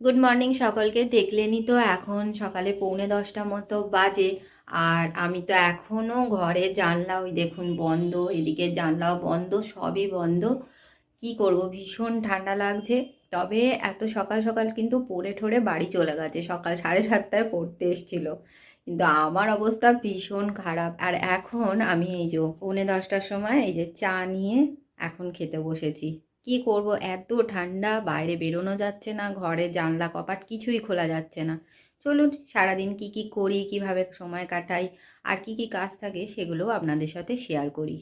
Good morning সকলকে। দেখলেনই তো এখন সকালে পৌনে দশটা মতো বাজে। আর আমি তো এখনও ঘরে জানলা ওই দেখুন বন্ধ, এদিকে জানলাও বন্ধ, সবই বন্ধ। কি করব? ভীষণ ঠান্ডা লাগছে। তবে এত সকাল সকাল কিন্তু পড়ে ঠরে বাড়ি চলে গেছে। সকাল সাড়ে সাতটায় পড়তে এসেছিল। কিন্তু আমার অবস্থা ভীষণ খারাপ। আর এখন আমি এই যে পৌনে দশটার সময় এই যে চা নিয়ে এখন খেতে বসেছি। কি করব? এত ঠান্ডা, বাইরে বেরোনো যাচ্ছে না, ঘরে জানলা কপাট কিছুই খোলা যাচ্ছে না। চলুন, সারাদিন কি কি করি, কীভাবে সময় কাটাই, আর কি কি কাজ থাকে, সেগুলোও আপনাদের সাথে শেয়ার করি।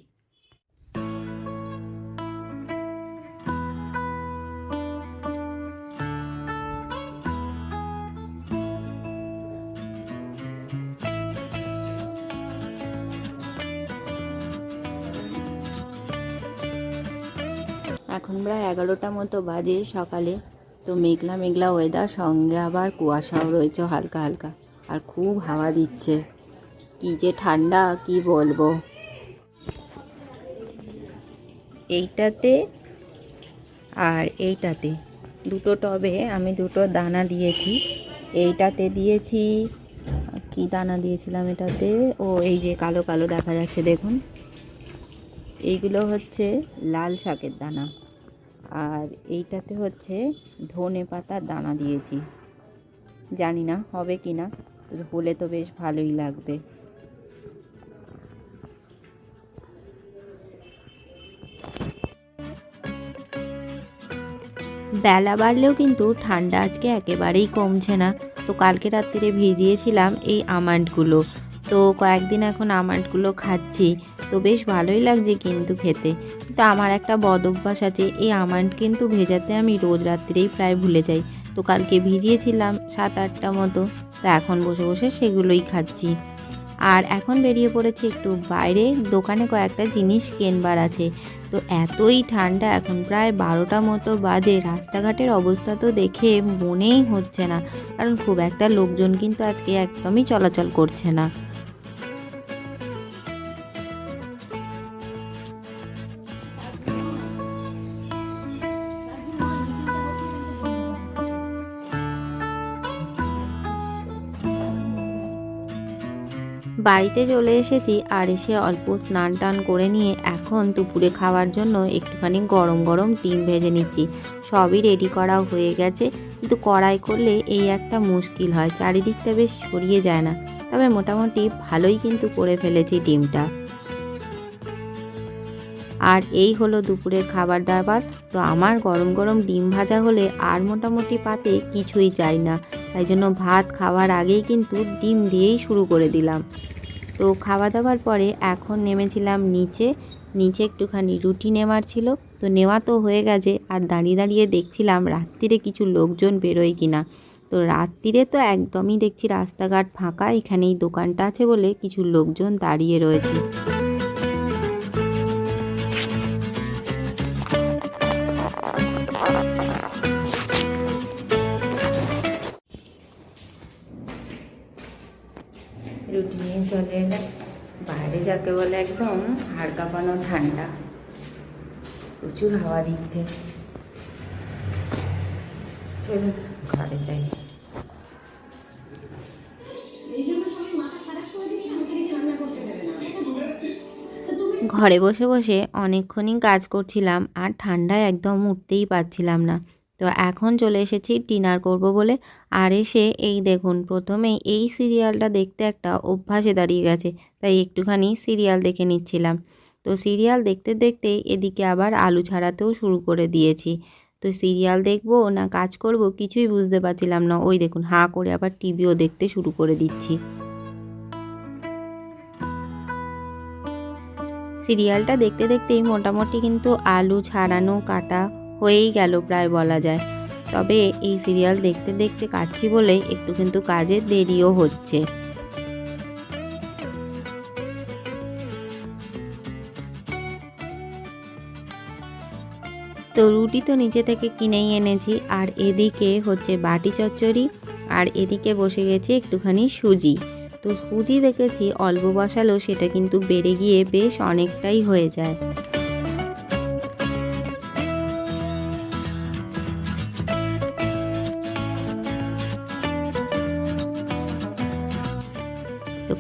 এখন প্রায় এগারোটা মতো বাজে সকালে। তো মেঘলা মেঘলা ওয়েদার সঙ্গে আবার কুয়াশাও রয়েছে হালকা হালকা। আর খুব হাওয়া দিচ্ছে। কি যে ঠান্ডা, কি বলব? এইটাতে আর এইটাতে। দুটো টবে আমি দুটো দানা দিয়েছি। এইটাতে দিয়েছি, কি দানা দিয়েছিলাম এটাতে? ও, এই যে কালো কালো দেখা যাচ্ছে, দেখুন। এইগুলো হচ্ছে লাল শাকের দানা। আর এইটাতে হচ্ছে ধনে পাতার দানা দিয়েছি। জানি না হবে কি না, হলে তো বেশ ভালোই লাগবে। বেলা বাড়লেও কিন্তু ঠান্ডা আজকে একেবারেই কমছে না। তো কালকে রাত্রিরে ভিজিয়েছিলাম এই আমান্ডগুলো। তো কয়েকদিন এখন আমান্ডগুলো খাচ্ছি। তো বেশ ভালোই লাগছে কিন্তু খেতে। তো আমার একটা বদ অভ্যাস আছে, এই আমান্ড কিন্তু ভেজাতে আমি রোজ রাত্রেই প্রায় ভুলে যাই। তো কালকে ভিজিয়েছিলাম সাত আটটা মতো, তো এখন বসে বসে সেগুলোই খাচ্ছি। আর এখন বেরিয়ে পড়েছি একটু বাইরে, দোকানে কয়েকটা জিনিস কেনবার আছে। তো এতই ঠান্ডা, এখন প্রায় বারোটা মতো বাজে, রাস্তাঘাটের অবস্থা তো দেখে মনেই হচ্ছে না। কারণ খুব একটা লোকজন কিন্তু আজকে একদমই চলাচল করছে না। বাড়িতে চলে এসেছি আর এসে অল্প স্নান টান করে নিয়ে এখন দুপুরে খাওয়ার জন্য একটুখানি গরম গরম ডিম ভেজে নিচ্ছি। সবই রেডি করা হয়ে গেছে। কিন্তু কড়াই করলে এই একটা মুশকিল হয়, চারিদিকটা বেশ ছড়িয়ে যায় না। তবে মোটামুটি ভালোই কিন্তু করে ফেলেছি ডিমটা। আর এই হলো দুপুরের খাবার দাবার। তো আমার গরম গরম ডিম ভাজা হলে আর মোটামুটি পাতে কিছুই চাই না। তাই জন্য ভাত খাওয়ার আগেই কিন্তু ডিম দিয়েই শুরু করে দিলাম। তো খাওয়া দাওয়ার পরে এখন নেমেছিলাম নিচে নিচে একটুখানি রুটি নেওয়ার ছিল। তো নেওয়া তো হয়ে গেছে, আর দাঁড়িয়ে দাঁড়িয়ে দেখছিলাম রাত্রিরে কিছু লোকজন বেরোয় কিনা। তো রাত্রিরে তো একদমই দেখছি রাস্তাঘাট ফাঁকা, এখানেই দোকানটা আছে বলে কিছু লোকজন দাঁড়িয়ে রয়েছে। চলে এলাম বাইরে যাকে বলে একদম হাড় কাঁপানো ঠান্ডা। প্রচুর হাওয়া দিচ্ছে। চলুন ঘরে যাই। ঘরে বসে বসে অনেকক্ষণই কাজ করছিলাম আর ঠান্ডায় একদম উঠতেই পারছিলাম না। তো এখন চলে এসেছি ডিনার করব বলে। আর এসে এই দেখুন, প্রথমেই এই সিরিয়ালটা দেখতে একটা অভ্যাসে দাঁড়িয়ে গেছে, তাই একটুখানি সিরিয়াল দেখে নিচ্ছিলাম। তো সিরিয়াল দেখতে দেখতে এদিকে আবার আলু ছাড়াতেও শুরু করে দিয়েছি। তো সিরিয়াল দেখব না কাজ করব কিছুই বুঝতে পারছিলাম না। ওই দেখুন, হাঁ করে আবার টিভিও দেখতে শুরু করে দিচ্ছি। সিরিয়ালটা দেখতে দেখতেই মোটামুটি কিন্তু আলু ছাড়ানো, কাটা হয়েই গেল প্রায় বলা যায়। তবে এই সিরিয়াল দেখতে দেখতে কাটছি বলে একটু কিন্তু কাজে দেরিও হচ্ছে। তো রুটি তো নিচে থেকে কিনেই এনেছি, আর এদিকে হচ্ছে বাটি চচ্চড়ি, আর এদিকে বসে গেছে একটুখানি সুজি। তো সুজি দেখেছি, অল্প বসালেও সেটা কিন্তু বেড়ে গিয়ে বেশ অনেকটাই হয়ে যায়।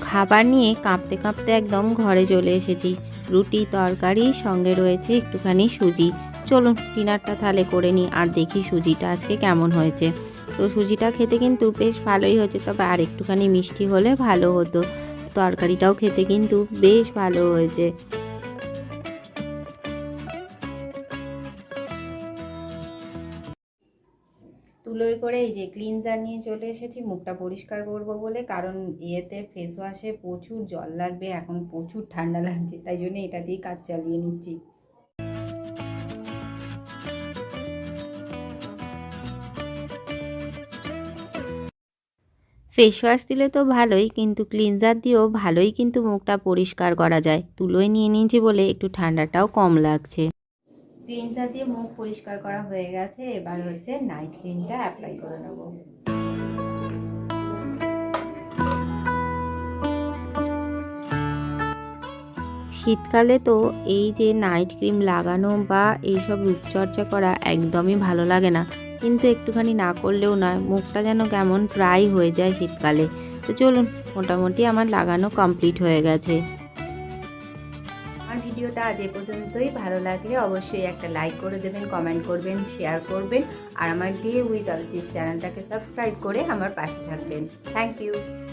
খাবার নিয়ে কাঁপতে কাঁপতে একদম ঘরে চলে এসেছি। রুটি, তরকারি, সঙ্গে রয়েছে একটুখানি সুজি। চলুন, ডিনারটা তাহলে করে নিই আর দেখি সুজিটা আজকে কেমন হয়েছে। তো সুজিটা খেতে কিন্তু বেশ ভালোই হয়েছে, তবে আর একটুখানি মিষ্টি হলে ভালো হতো। তরকারিটাও খেতে কিন্তু বেশ ভালো হয়েছে। তুলোয় করে এই যে ক্লিনজার নিয়ে চলে এসেছি, মুখটা পরিষ্কার করব বলে, কারণ ইয়েতে ফেস ওয়াশে প্রচুর জল লাগবে, এখন প্রচুর ঠান্ডা লাগছে, তাই জন্য এটা দিয়ে কাজ চালিয়ে নিচ্ছি। ফেস ওয়াশ দিলে তো ভালোই, কিন্তু ক্লিনজার দিয়েও ভালোই কিন্তু মুখটা পরিষ্কার করা যায়। তুলোয় নিয়ে নিয়েছি বলে একটু ঠান্ডাটাও কম লাগছে। ক্লিনজার দিয়ে মুখ পরিষ্কার করা হয়ে গেছে এবার হচ্ছে নাইট ক্রিমটা অ্যাপ্লাই করে নেব। শীতকালে তো এই যে নাইট ক্রিম লাগানো বা এইসব রূপচর্চা করা একদমই ভালো লাগে না। কিন্তু একটুখানি না করলেও নয় মুখটা যেন কেমন ড্রাই হয়ে যায় শীতকালে। তো চলুন মোটামুটি আমার লাগানো কমপ্লিট হয়ে গেছে। আমার ভিডিওটা আজ এ পর্যন্তই। ভালো লাগলে অবশ্যই একটা লাইক করে দেবেন কমেন্ট করবেন শেয়ার করবেন, আর আমার ডে উইথ অল দিস চ্যানেলটাকে সাবস্ক্রাইব করে আমার পাশে থাকবেন। Thank you